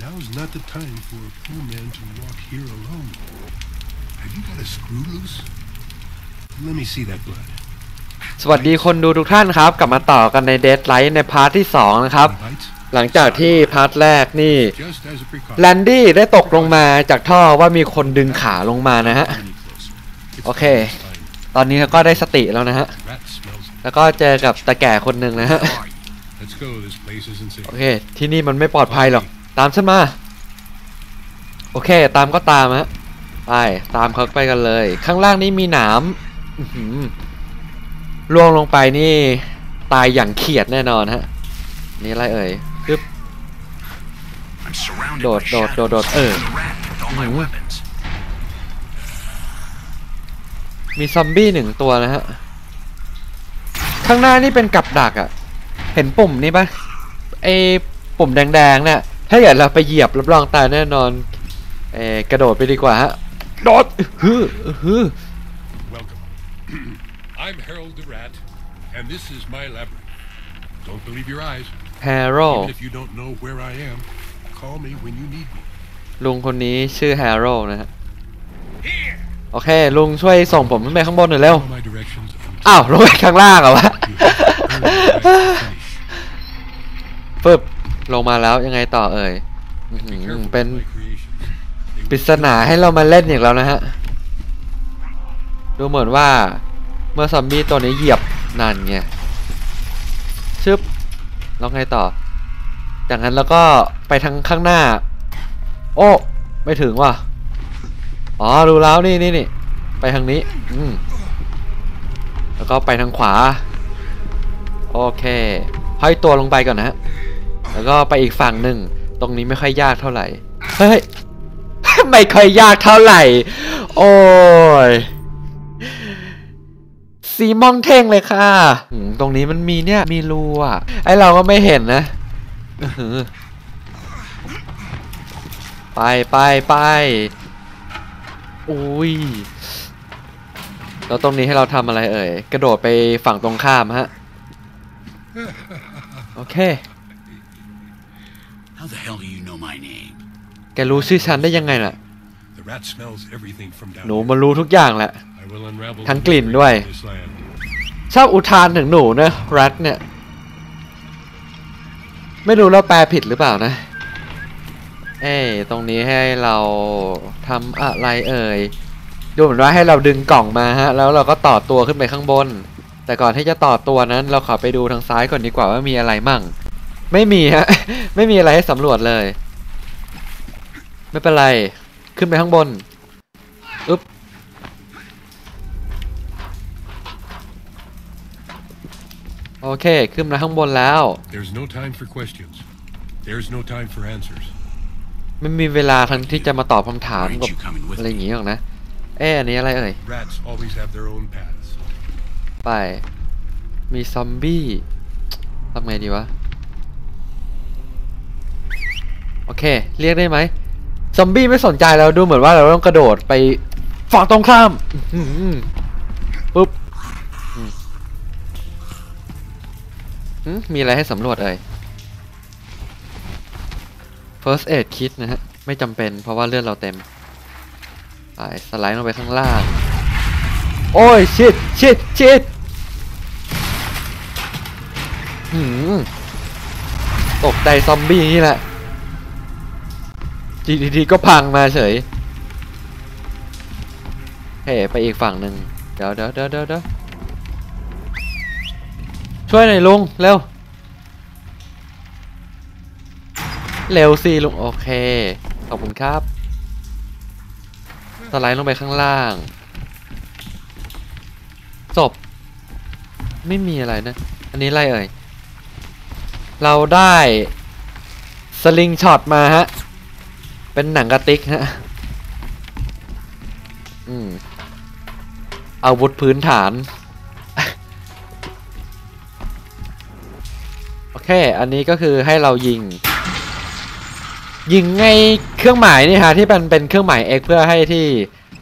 Now's not the time for a poor man to walk here alone. Have you got a screw loose? Let me see that blood. สวัสดีคนดูทุกท่านครับ กลับมาต่อกันในเด d ไลท์ในพาร์ทที่ 2 นะครับ Any bites? หลังจากที่พาร์ทแรกนี่ Just as a precaution. แลนดี้ได้ตกลงมาจากท่อว่ามีคนดึงขาลงมานะฮะ Any closer. It's Okay. fine. ตอนนี้ก็ได้สติแล้วนะฮะ Rat smells. แล้วก็เจอกับตาแก่คนหนึ่งนะฮะ Let's go. This place isn't safe. โอเค ที่นี่มันไม่ปลอดภัยหรอก ตามฉันมา โอเค ตามก็ตามฮะไปตามเขาไปกันเลย ข้างล่างนี้มีหนามล่วงลงไปนี่ตายอย่างเขียดแน่นอนฮะ นี่อะไรเอ่ยปึ๊บ I'm surrounded Dột, by dột, shadows. dột, dột. Ừ. The rat with all my Ừ. weapons. มีซอมบี้หนึ่งตัวนะฮะ ข้างหน้านี่เป็นกับดักอะ่ะ เห็นปุ่มนี่ปะไอปุ่มแดงๆเนี่ย ถ้าเกิดเราไปเหยียบรับรองตายแน่นอนเออกระโดดไปดีกว่าฮะโดดฮือฮือ Welcome. I'm Harold the Rat, and this is my labyrinth. Don't believe your eyes. แฮร์โร่ Even if you don't know where I am, call me when you need me. ลุงคนนี้ชื่อแฮร์โร่นะฮะโอเค ลุงช่วยส่งผมขึ้นไปข้างบนหน่อยเร็ว Follow my directions. and อ้าวลงไปข้างล่างเหรอวะ you have to earn the right to finish. ฟึบ ลงมาแล้วยังไงต่อเอ่ยเป็นปริศนาให้เรามาเล่นอย่างแล้วนะฮะ ดูเหมือนว่าเมื่อซอมบี้ตัวนี้เหยียบนั่นไงชึบแล้วไงต่อ จากนั้นแล้วก็ไปทางข้างหน้า โอ้ไม่ถึงว่ะ อ๋อรู้แล้วนี่นี่นี่ไปทางนี้ อืมแล้วก็ไปทางขวา โอเคห้อยตัวลงไปก่อนนะฮะ แล้วก็ไปอีกฝั่งหนึ่ง ตรงนี้ไม่ค่อยยากเท่าไหร่ เฮ้ย ไม่ค่อยยากเท่าไหร่ โอ้ย สีมองเท่งเลยค่ะอืมตรงนี้มันมีเนี่ย มีรูอะ ไอเราก็ไม่เห็นนะ ไปไปไป อุ้ย แล้วตรงนี้ให้เราทำอะไรเอ่ย กระโดดไปฝั่งตรงข้ามฮะ โอเค How the hell do you know my name? แกรู้ชื่อฉันได้ยังไงน่ะ The rat smells everything from down หนู here. มันรู้ทุกอย่างแหละ I will unravel ทั้ง the กลิ่น mystery ด้วย of this land. ชอบอุทานถึงหนูนะรัดเนี่ย ไม่รู้เราแปลผิดหรือเปล่านะ เอ้ยตรงนี้ให้เราทำอะไรเอ่ย ดูเหมือนว่าให้เราดึงกล่องมาฮะ แล้วเราก็ต่อตัวขึ้นไปข้างบน แต่ก่อนที่จะต่อตัวนั้นเราขอไปดูทางซ้ายก่อนดีกว่าว่ามีอะไรมั่ง ไม่มีฮะ ไม่มีอะไรให้สำรวจเลย ไม่เป็นไร ขึ้นไปข้างบน อึ๊บ โอเค ขึ้นมาข้างบนแล้ว There's no time for questions. There's no time for answers. ไม่มีเวลาทั้งที่จะมาตอบคำถาม Aren't กับ you coming with อะไรอย่าง me? งี้หรอกนะ เอ๊ะอันนี้อะไรเอ่ย Rats always have their own paths. ไป มีซอมบี้ทำไงดีวะ โอ เค เรียกได้ไหมซอมบี้ไม่สนใจแล้วดูเหมือนว่าเราต้องกระโดดไปฝั่งตรงข้ามปุ๊บมีอะไรให้สำรวจเอ่ย first aid kit นะฮะ ไม่จำเป็นเพราะว่าเลือดเราเต็มไปสไลด์ลงไปข้างล่าง โอ้ย ชิดชิดชิดหืมตกใจซอมบี้นี่แหละ จีดีก็พังมาเฉยเฮ้ไปอีกฝั่งหนึ่งเดี๋ยวเดี๋ยวเดี๋ยวเดี๋ยวเดี๋ยวช่วยหน่อยลุงเร็ว เร็วสิลุงโอเค ขอบคุณครับ สไลด์ลงไปข้างล่าง จบ ไม่มีอะไรนะ อันนี้อะไรเอ่ย เราได้ สลิงช็อตมาฮะ เป็นหนังกระติกฮะอืมอาวุธพื้นฐาน โอเค อันนี้ก็คือให้เรายิง ยิงไงเครื่องหมายนี่ฮะที่มันเป็นเครื่องหมาย X เพื่อให้ที่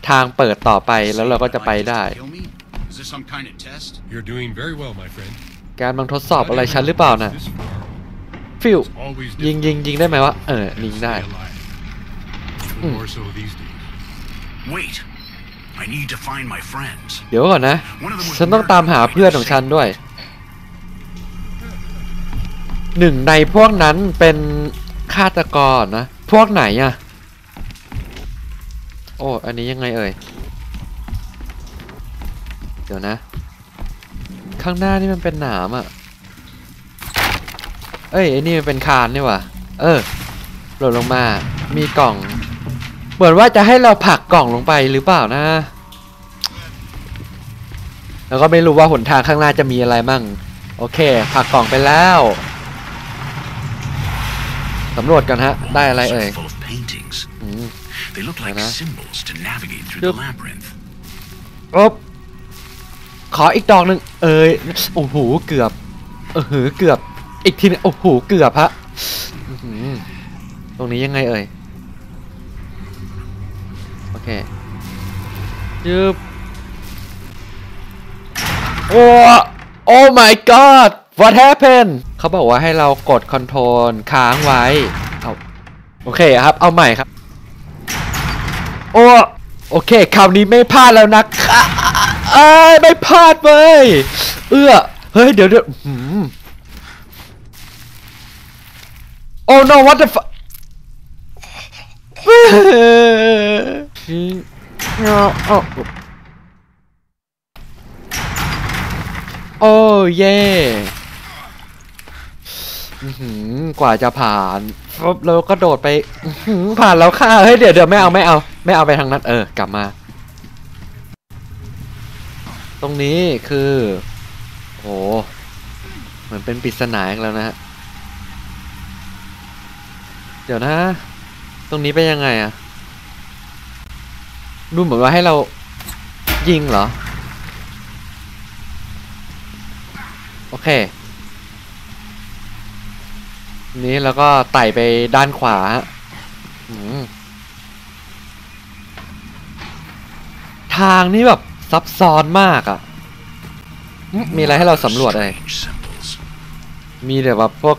ทางเปิดต่อไปแล้วเราก็จะไปได้ Kill me? Is this some kind of test? You're doing very well, my friend. การบังทดสอบอะไรฉันหรือเปล่านะ This far. ฟิว It's always ยิง difficult ยิงยิงได้ไหมวะ เออ to ยิง stay ได้ alive. Even more so these days. Wait. I need to find my friends. เดี๋ยวก่อนนะ ฉันต้องตามหาเพื่อนของฉันด้วย หนึ่งในพวกนั้นเป็นฆาตกรนะ พวกไหนอะโอ้ อันนี้ยังไงเอ่ย เดี๋ยวนะ ข้างหน้านี่มันเป็นหนามอะเอ้ยไอ้นี่มันเป็นคานนี่หว่ะ เออหล่นลงมา มีกล่อง เหมือนว่าจะให้เราผลักกล่องลงไปหรือเปล่านะ แล้วก็ไม่รู้ว่าหนทางข้างหน้าจะมีอะไรมั่ง โอเคผลักกล่องไปแล้วสำรวจกันฮะ ได้อะไร Walls เอ่ย are full of paintings. อืม They look like Uh-huh. symbols to navigate through Yep. the labyrinth. อ๊บขออีกดอกหนึ่งเอ้ยโอ้โหเกือบเออหือเกือบ อีกทีนึงโอ้โหเกือบฮะอื้อหือตรงนี้ยังไงเอ่ยโอ เคยึบโอ้โอ้ my god what happened เขาบอกว่าให้เรากดคอนโทรลค้างไว้ เอาโอเคครับ เอาใหม่ครับ โอ้โอเค คราวนี้ไม่พลาดแล้วนะคะเอ้ยไม่พลาดเว้ย เอื้อ เฮ้ย เดี๋ยวเดี๋ยวโอ้ no what the fuck โอ้เย่อื้อหือกว่าจะผ่านปุ๊บแล้วก็โดดไปอื้อหือผ่านแล้วค่ะเฮ้ยเดี๋ยวเดี๋ยวไม่เอาไม่เอา ไม่เอาไปทางนั้นเออกลับมา ตรงนี้คือโอ้เหมือนเป็นปริศนาอีกแล้วนะฮะเดี๋ยวนะ ตรงนี้เป็นยังไงอะ ดูเหมือนว่าให้เรายิงเหรอ โอเค นี้แล้วก็ไต่ไปด้านขวาทางนี้แบบซับซ้อนมากอะ่ะ มีอะไรให้เราสำรวจอะไร มีแต่แบบพวก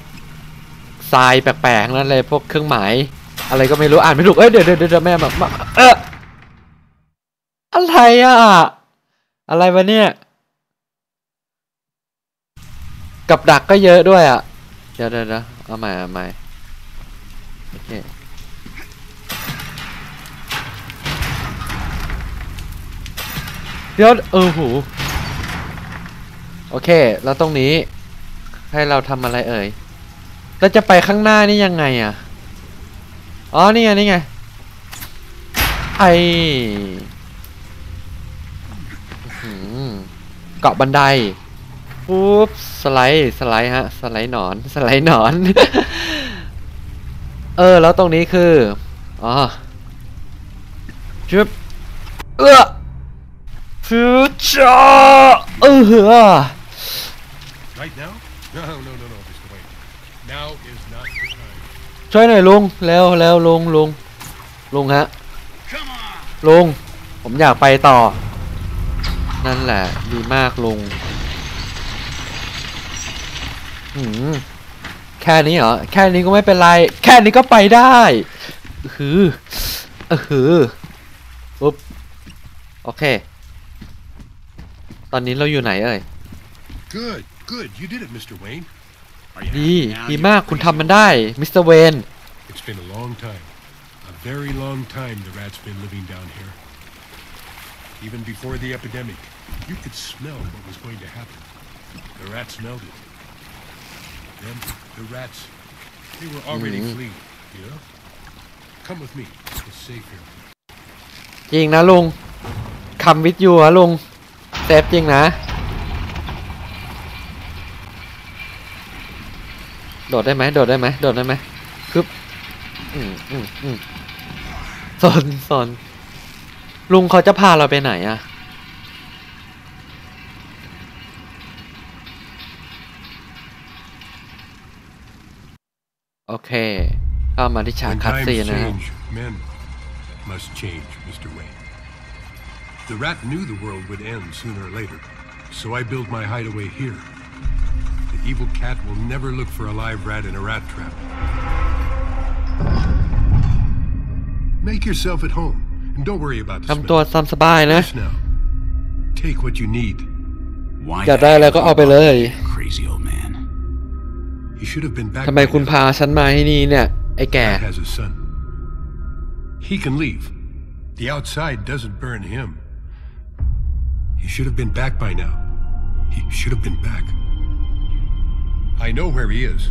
ทรายแปลกๆนั่นเลยพวกเครื่องหมาย อะไรก็ไม่รู้อ่านไม่ถูก เอ้ยเดี๋ยวเดี๋ยวเดี๋ยวแม่แบบเออ อะไรอะ อะไรวะเนี่ย กับดักก็เยอะด้วยอะ เดี๋ยวเดี๋ยวเอาใหม่เอาใหม่โอเคเดี๋ยวเออหูโอเค แล้วตรงนี้ ให้เราทำอะไรเอ่ยเราจะไปข้างหน้านี่ยังไงอะ อ๋อ นี่ไง นี่ไง ไอหือ เกาะบันไดปุ๊บสไลด์สไลด์ฮะสไลด์หนอนสไลด์หนอน เออ แล้วตรงนี้คืออ๋อจึ๊บเอื้อฟิวเจอร์เออเหอ Right now? No, no, no, no, Mr. Wayne. Now is not the time. ช่วยหน่อยลุงเร็วเร็วลุงลุงลุงฮะ Come on! ลุงผมอยากไปต่อ นั่นแหละ ดีมากลุงหืมแค่นี้เหรอ แค่นี้ก็ไม่เป็นไร แค่นี้ก็ไปได้อื้อหือเออหือปุ๊บ โอเค ตอนนี้เราอยู่ไหนเอ่ย Good, good. You did it, Mr. Wayne. Are you ดี happy now? ดี You มากคุณทำมันได้มิสเตอร์เวน It's been a long time. A very long time the rat's been living down here. Even before the epidemic, you could smell what was going to happen. The rats smelled it. Then the rats, they were already Mhm. fleeing, you know? Come with me. It's safe here. จริงนะลุงคำวิทยูอะลุงเซฟจริงนะ โดดได้ไหมโดดได้ไหมโดดได้ไหมคึบอืมอืมอืมสนสนลุงเขาจะพาเราไปไหนอะ โอเคเข้ามาที่ฉาก When คัด times ซีนนะฮะ change, men must change, Mr. Wayne. The rat knew the world would end sooner or later, so I built my hideaway here. It evil cat will never look for a live rat in a rat trap. Make yourself at home, and don't worry about the ทำตัว smell. ตามสบายนะ Just now. Take what you need. Why อยากได้อะไรก็เอาไปเลย Crazy old ทำไม by คุณ now. พาฉันมาที่นี่เนี่ย ไอ้แก่ Cat has a son. He can leave. The outside doesn't burn him. He should have been back by now. He should have been back. I know where he is.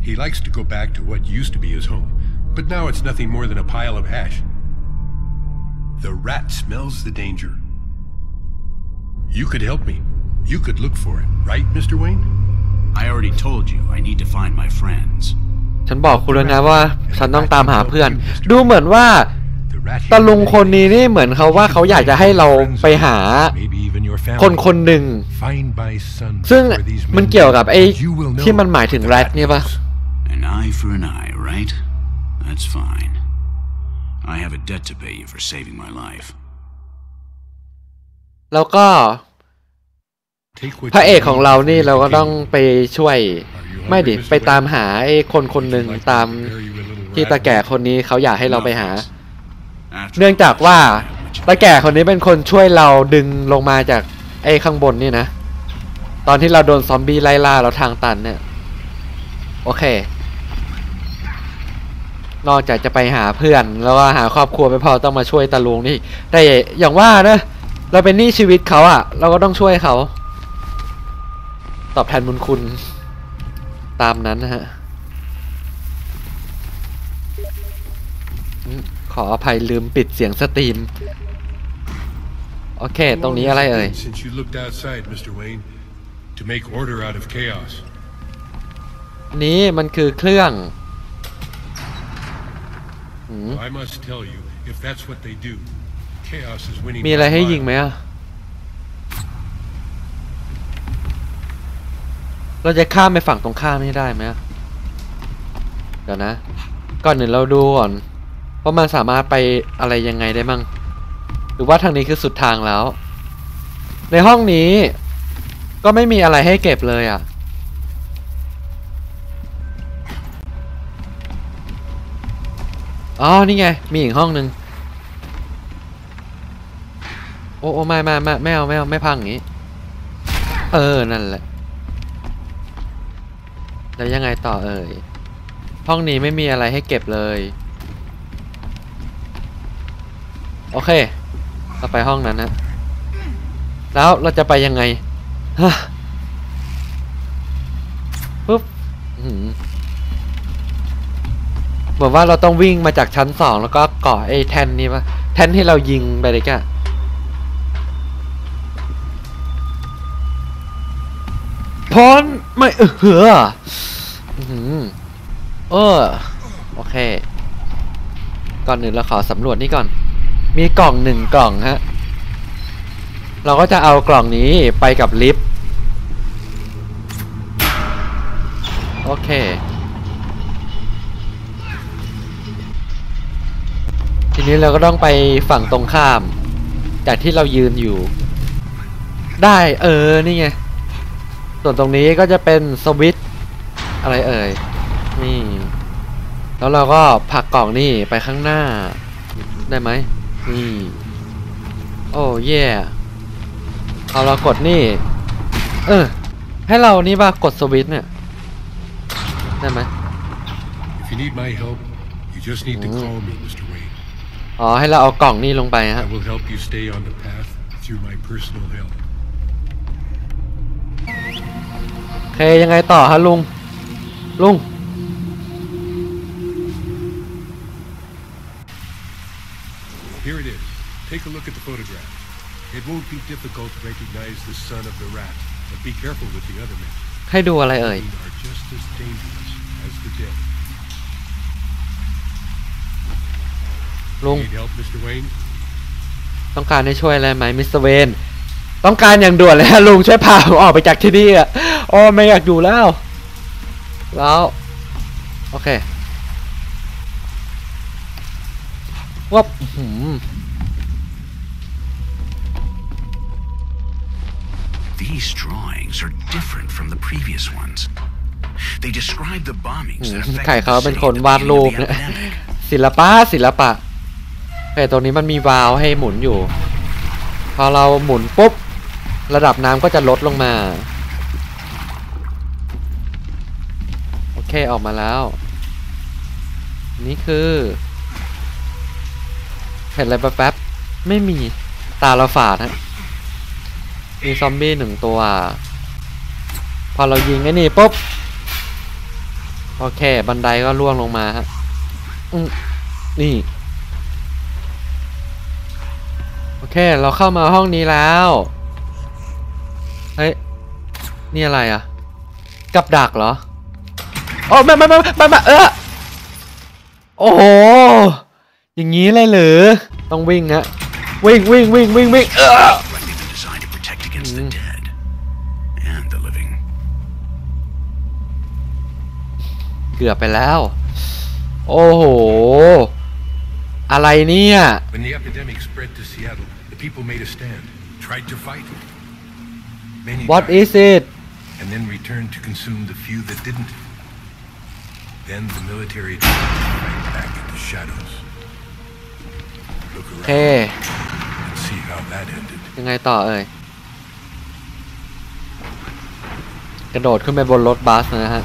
He likes to go back to what used to be his home, but now it's nothing more than a pile of ash. The rat smells the danger. You could help me. You could look for it, right, Mr. Wayne? I already told you I need to find my friends. ฉันบอกคุณแล้วนะว่า ฉันต้องตามหาเพื่อน ดูเหมือนว่า The rat ตา here ลุง today คนนี้นี่เหมือนเขาว่าเขาอยากจะให้เราไปหา Maybe even your family. คนคนหนึ่ง Find my son ซึ่ง before these men มันเกี่ยวกับไอ้ do. You will know ที่มันหมายถึง what แร the ดนี่ปะ is. An eye for an eye, right? That's fine. I have a debt to pay you for saving my life. แล้วก็ Take what พระเอก you ของ need เรา before นี่ you เราก็ begin. ต้องไปช่วย ไม่ดิไปตามหาไอ้คนคนหนึ่ง Would you like ตาม me to prepare you a little ที่ rat ตาแก่ meat? คนนี้เขาอยากให้เราไปหา After เนื่องจากว่า all, I have what you ตาแก่คนนี้เป็นคนช่วยเราดึงลงมาจากไอ้ข้างบนนี่นะ ตอนที่เราโดนซอมบี้ไล่ล่าเราทางตันเนี่ย โอเค นอกจากจะไปหาเพื่อนแล้วก็หาครอบครัวไม่พอต้องมาช่วยตาลุงนี่แต่อย่างว่านะ เราเป็นหนี้ชีวิตเขาอะเราก็ต้องช่วยเขา ตอบแทนบุญคุณตามนั้นนะฮะอืมขออภัยลืมปิดเสียงสตรีม โอเค ตรงนี้อะไรเอ่ย Since you looked outside, Mr. Wayne, to make order out of chaos. อันนี้มันคือเครื่องหืม I must tell you, if that's what they do, chaos is winning. มีอะไร by a ให้ mile. ยิงไหมอะ เราจะข้ามไปฝั่งตรงข้ามนี่ได้ไหมเดี๋ยวนะ ก่อนหนึ่งเราดูก่อนว่ามันสามารถไปอะไรยังไงได้มั่ง หรือว่าทางนี้คือสุดทางแล้ว ในห้องนี้ ก็ไม่มีอะไรให้เก็บเลยอะ อ๋อ นี่ไง มีอีกห้องหนึ่งโอ้โอ้ไม่ไม่ไม่ไม่เอาไม่เอาไม่พังอย่างนี้ เออ นั่นแหละ แล้วยังไงต่อเอ่ย ห้องนี้ไม่มีอะไรให้เก็บเลย โอเค เราไปห้องนั้นนะ แล้วเราจะไปยังไง ฮะ ปุ๊บหือเหมือนว่าเราต้องวิ่งมาจากชั้นสองแล้วก็เกาะไอ้แท่นนี่ปะแท่นที่เรายิงไปเลยกะพอน ไม่เออเหืออื้อหือเออโอเค ก่อนหนึ่งเราขอสำรวจนี่ก่อน มีกล่องหนึ่งกล่องฮะ เราก็จะเอากล่องนี้ไปกับลิฟต์โอเค ทีนี้เราก็ต้องไปฝั่งตรงข้าม จากที่เรายืนอยู่ ได้เออ นี่ไง ส่วนตรงนี้ก็จะเป็นสวิตช์อะไรเอ่ย นี่ แล้วเราก็ผลักกล่องนี่ไปข้างหน้า ได้ไหมนี่ โอ้เย่เอาเรากดนี่ เออ ให้เรานี่ป่ะกดสวิตช์เนี่ย ได้ไหม If you need my help, you just need to Mm. call me, Mr. Wayne. อ๋อ ให้เราเอากล่องนี่ลงไป I ฮะ will help you stay on the path through my personal help. เคยังไงต่อฮะลุง ลุง Here it is. Take a look at the photograph. It won't be difficult to recognize the son of the rat, but be careful with the other men. ให้ดูอะไรเอ่ย They are just as dangerous as the dead. ลุง Need help, Mr. Wayne? ต้องการให้ช่วยอะไรไหมมิสเตอร์เวน ต้องการอย่างด่วนเลยฮะลุงช่วยพาผมออกไปจากที่นี่อะโอ้ไม่อยากอยู่แล้ว แล้ว โอเควับอื้อหืม These drawings are different from the previous ones. They describe the bombings that ไข่ affected เขา the เป็น city คน at the วาด beginning รูป of the เนี่ย epidemic. ศิลปะศิลปะแต่ตรงนี้มันมีวาล์วให้หมุนอยู่ พอเราหมุนปุ๊บ ระดับน้ำก็จะลดลงมา โอเคออกมาแล้ว นี่คือเห็นอะไรแป๊บๆไม่มีตาเราฝาดฮะมีซอมบี้หนึ่งตัว พอเรายิงไอ้นี่ปุ๊บ โอเค บันไดก็ล่วงลงมาฮะอืมนี่ โอเค เราเข้ามาห้องนี้แล้ว เฮ้ย นี่อะไรอะ กับดักเหรอโอ้ไม่ไม่ไม่ไม่ไม่เออโอ้โห อย่างนี้เลยหรือ ต้องวิ่งฮะ วิ่งวิ่งวิ่งวิ่งวิ่งเออ Likely been designed to protect against the Mm. dead and the living. เกือบไปแล้ว โอ้โห อะไรเนี่ย When the epidemic spread to Seattle, the people made a stand, tried to fight. Many What died, is it and then returned to consume the few that didn't. Then the military tried to fight back in the shadows. Look โอเค around and see how that ended. ยังไงต่อเอ่ย กระโดดขึ้นไปบนรถบัสนะฮะ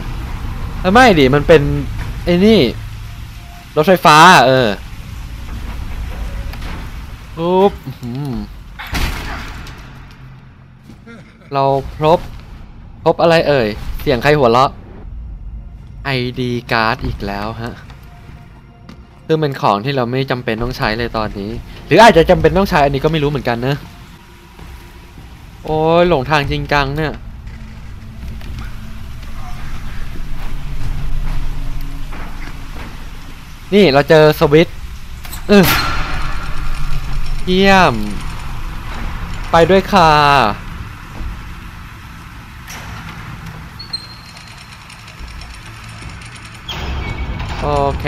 เอ้ยไม่ดิ มันเป็นไอ้นี่ รถไฟฟ้า เออปุ๊บอื้อหือ เราพบ พบอะไรเอ่ย เสียงใครหัวเราะ ID การ์ดอีกแล้วฮะซึ่งเป็นของที่เราไม่จำเป็นต้องใช้เลยตอนนี้ หรืออาจจะจำเป็นต้องใช้อันนี้ก็ไม่รู้เหมือนกันนะ โอ้ยหลงทางจริงจังเนี่ยนี่เราเจอสวิตช์เออเยี่ยม ไปด้วยค่ะ โอเค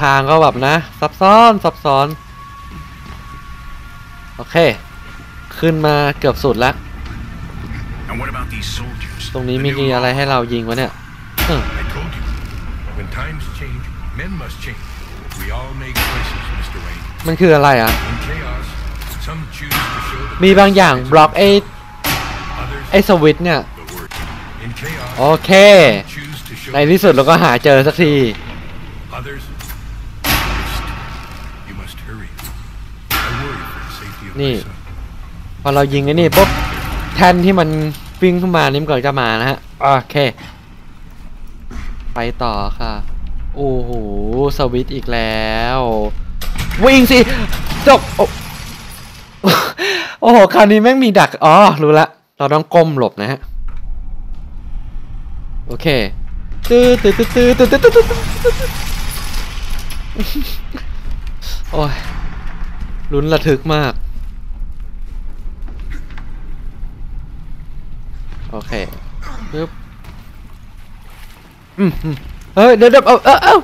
ทางก็แบบนะ ซับซ้อน ซับซ้อน โอเค ขึ้นมาเกือบสุดแล้ว And what about these soldiers? ตรงนี้ The มี new อะไรให้เรายิงวะเนี่ยเออ I told you, when times change, men must change. We all make choices, Mr. Wayne. มันคืออะไรอะ In chaos, some choose to show the มีบางอย่างบล็อกไอ้ others ไอ้สวิตช์เนี่ย the word. In chaos, โอเค some choose to show ในที่สุดเราก็หาเจอสักที others. You must hurry. I worry for the safety of นี่ my son. พอเรายิงไอ้นี่ปุ๊บแท่นที่มันวิ่งขึ้นมานี่มันก็จะมานะฮะ โอเค ไปต่อค่ะ โอ้โห สวิตช์อีกแล้ว วิ่งสิ จบโอ้โอ้โห คราวนี้แม่งมีดัก อ๋อ รู้ละ เราต้องก้มหลบนะฮะ โอเคตื้อตื้อตื้อตื้อตื้อตื้อตื้อโอ้ยลุ้นระทึกมาก โอเคปึ๊บอืมเฮ้ย เดี๋ยวเดี๋ยวเอาเอาา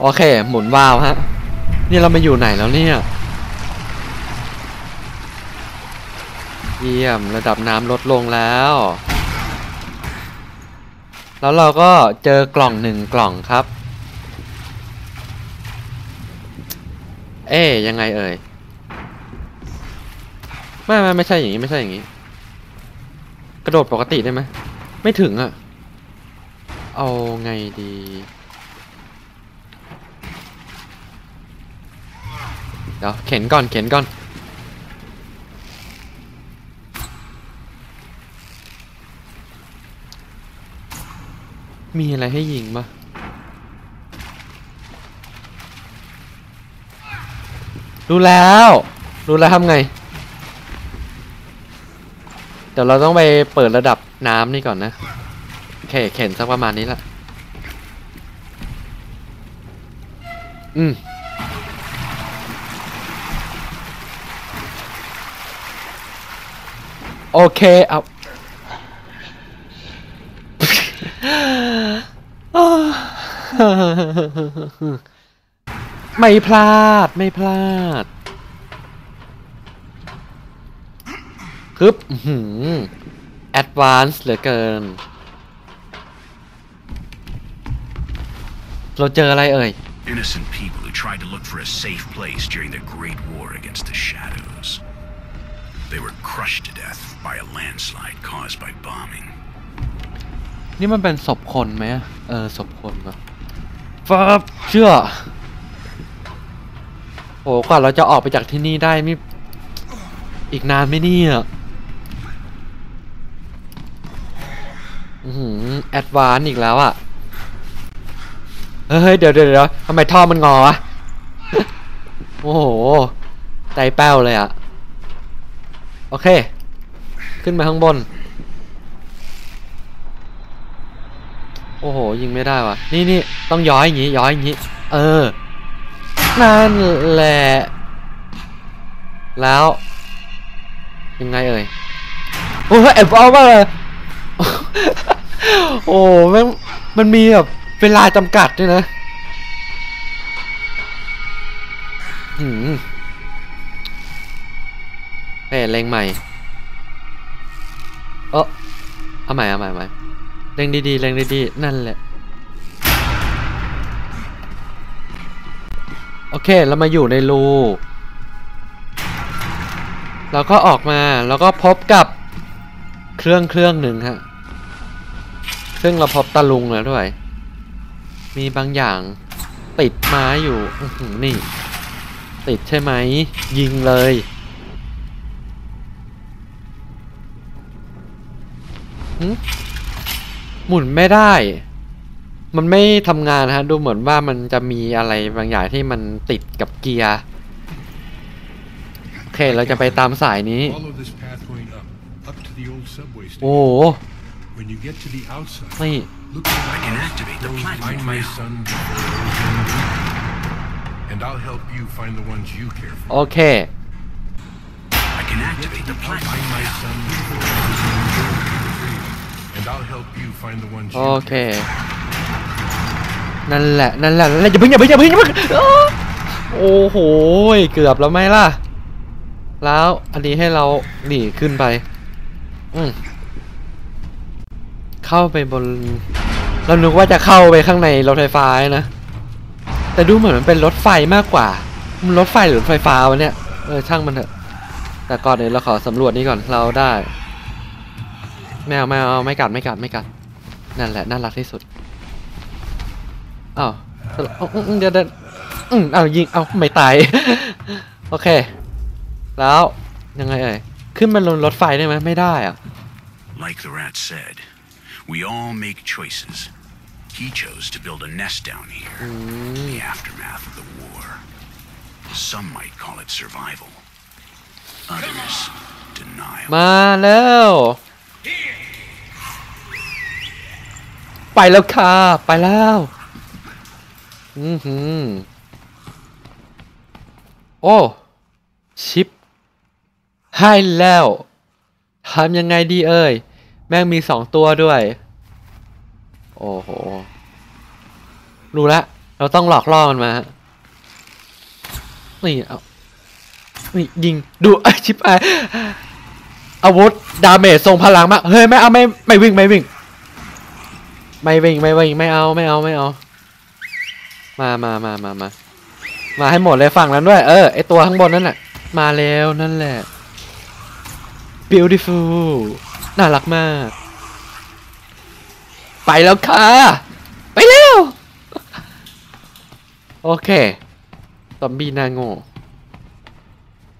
โอเค หมุนวาวฮะ นี่เราไปอยู่ไหนแล้วเนี่ย เยี่ยมระดับน้ำลดลงแล้ว แล้วเราก็เจอกล่องหนึ่งกล่องครับ เอ๊ยยังไงเอ่ยไม่ไม่ไม่ใช่อย่างนี้ไม่ใช่อย่างนี้ กระโดดปกติได้ไหมไม่ถึงอะเอาไงดี เดี๋ยวเข็นก่อนเข็นก่อน มีอะไรให้ยิงปะรู้แล้ว รู้แล้วทำไง เดี๋ยวเราต้องไปเปิดระดับน้ำนี่ก่อนนะโอเคเข็นสักประมาณนี้ละ อืม โอเค เอา ไม่พลาดไม่พลาดคึบอื้อหือแอดวานซ์เหลือเกิน เราเจออะไรเอ่ย Innocent people who tried to look for a safe place during the Great War against the Shadows. They were crushed to death by a landslide caused by bombing. นี่มันเป็นศพคนไหมอะเออศพคนนะฟับเชื่อโหกว่าเราจะออกไปจากที่นี่ได้นี่อีกนานไหมเนี่ยอือหือแอดวานอีกแล้วอะเฮ้ยเดี๋ยวเดี๋ยวเดี๋ยวทำไมท่อมันงอวะโอ้โหใจแป้วเลยอะโอเค ขึ้นมาข้างบน โอ้โห ยิงไม่ได้วะนี่นี่ต้องย้อยอย่างงี้ ย้อยอย่างงี้ เออ นั่นแหละ แล้ว ยังไงเอ่ย โอ้ยแอบเอามาเลยโอ้แม่งมันมีแบบเวลาจำกัดด้วยนะหืมเอ้ยเลงใหม่ เออเอาใหม่เอาใหม่เอาใหม่ เล็งดีๆเล็งดีๆนั่นแหละ โอเคเรามาอยู่ในรูเราก็ออกมาแล้วก็พบกับเครื่องเครื่องหนึ่งฮะ ซึ่งเราพบตะลุงแล้วด้วย มีบางอย่างติดไม้อยู่นี่ ติดใช่ไหม ยิงเลยหึ หมุนไม่ได้ มันไม่ทำงานฮะ ดูเหมือนว่ามันจะมีอะไรบางอย่างที่มันติดกับเกียร์ โอเค เราจะไปตามสายนี้ โอ้โหนี่โอเค I can activate the platform and I'll help you find the ones โอ you เค care นั่นแหละ นั่นแหละ นั่นแหละอย่าเพิ่งอย่าเพิ่งอย่าเพิ่งอย่าเพิ่งอ้อโอ้โห เกือบแล้วไหมล่ะ แล้วอันนี้ให้เราหนีขึ้นไป อืมเข้าไปบน เรานึกว่าจะเข้าไปข้างในรถไฟฟ้านะ แต่ดูเหมือนมันเป็นรถไฟมากกว่า มันรถไฟหรือรถไฟฟ้าวะเนี่ย เออช่างมันเถอะ แต่ก่อนอื่นเราขอสำรวจนี่ก่อน เราได้ ไม่เอาไม่เอาไม่กัดไม่กัดไม่กัดนั่นแหละน่ารักที่สุดอ้าวสรุปอืมอืมเดี๋ยวเดี๋ยวอืมเอายิงเอาไม่ตาย โอเค แล้วยังไงเอ่ยขึ้นมาลงรถไฟได้ไหมไม่ได้อะ Like the rat said, we all make choices. He chose to build a nest down here in the aftermath of the war. Some might call it survival. Others, denial. มาแล้ว ไปแล้วค่ะ ไปแล้ว อือหือ โอ้ ชิป ให้แล้ว ทำยังไงดีเอ่ย แม่งมีสองตัวด้วย โอ้โห รู้ละ เราต้องหลอกล่อมันมาฮะนี่ เอานี่ยิง ดูไอชิปไอ อาวุธดาเมจทรงพลังมาก เฮ้ยไม่เอาไม่ไม่วิ่งไม่วิ่ง ไม่วิ่งไม่วิ่งไม่เอาไม่เอาไม่เอา มามามามามามาให้หมดเลยฝั่งนั้นด้วย เออไอตัวข้างบนนั่นแหละมาแล้วนั่นแหละ beautiful น่ารักมาก ไปแล้วค่ะ ไปเร็วโอเคซอมบี้นาโง่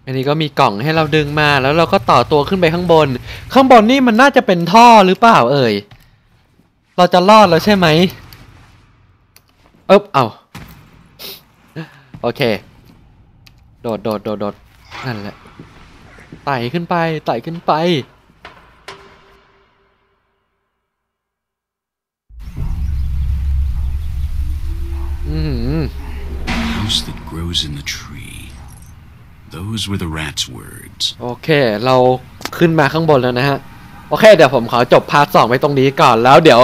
อันนี้ก็มีกล่องให้เราดึงมาแล้วเราก็ต่อตัวขึ้นไปข้างบน ข้างบนนี่มันน่าจะเป็นท่อหรือเปล่าเอ่ย เราจะรอดแล้วใช่ไหมเอ๊บเอาโอเค โดดโดดโดดโดดนั่นแหละไต่ขึ้นไปไต่ขึ้นไปอือหือ House that grows in the tree. Those were the rat's words. โอเค เราขึ้นมาข้างบนแล้วนะฮะ โอเค เดี๋ยวผมขอจบพาร์ทสองไว้ตรงนี้ก่อนแล้วเดี๋ยว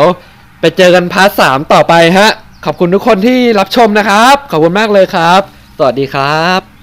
ไปเจอกันพาร์ทสามต่อไปฮะ ขอบคุณทุกคนที่รับชมนะครับ ขอบคุณมากเลยครับ สวัสดีครับ